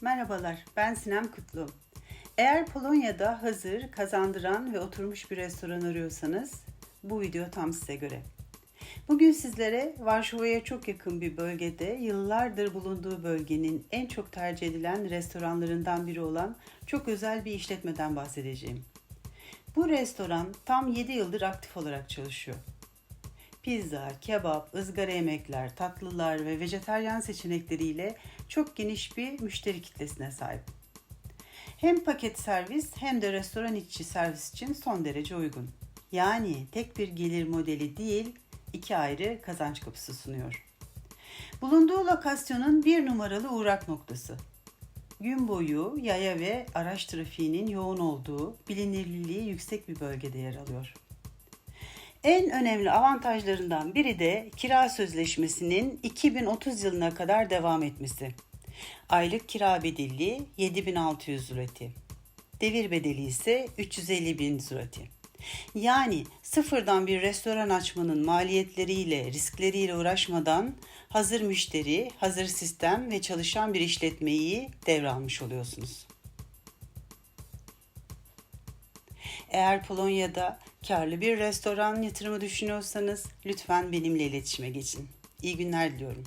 Merhabalar, ben Sinem Kutlu. Eğer Polonya'da hazır, kazandıran ve oturmuş bir restoran arıyorsanız bu video tam size göre. Bugün sizlere Varşova'ya çok yakın bir bölgede yıllardır bulunduğu bölgenin en çok tercih edilen restoranlarından biri olan çok özel bir işletmeden bahsedeceğim. Bu restoran tam 7 yıldır aktif olarak çalışıyor. Pizza, kebap, ızgara yemekler, tatlılar ve vejetaryen seçenekleriyle çok geniş bir müşteri kitlesine sahip. Hem paket servis hem de restoran içi servis için son derece uygun. Yani tek bir gelir modeli değil, iki ayrı kazanç kapısı sunuyor. Bulunduğu lokasyonun bir numaralı uğrak noktası. Gün boyu yaya ve araç trafiğinin yoğun olduğu, bilinirliği yüksek bir bölgede yer alıyor. En önemli avantajlarından biri de kira sözleşmesinin 2030 yılına kadar devam etmesi. Aylık kira bedeli 7600 zloty. Devir bedeli ise 350 bin zloty. Yani sıfırdan bir restoran açmanın maliyetleriyle, riskleriyle uğraşmadan hazır müşteri, hazır sistem ve çalışan bir işletmeyi devralmış oluyorsunuz. Eğer Polonya'da karlı bir restoran yatırımı düşünüyorsanız lütfen benimle iletişime geçin. İyi günler diliyorum.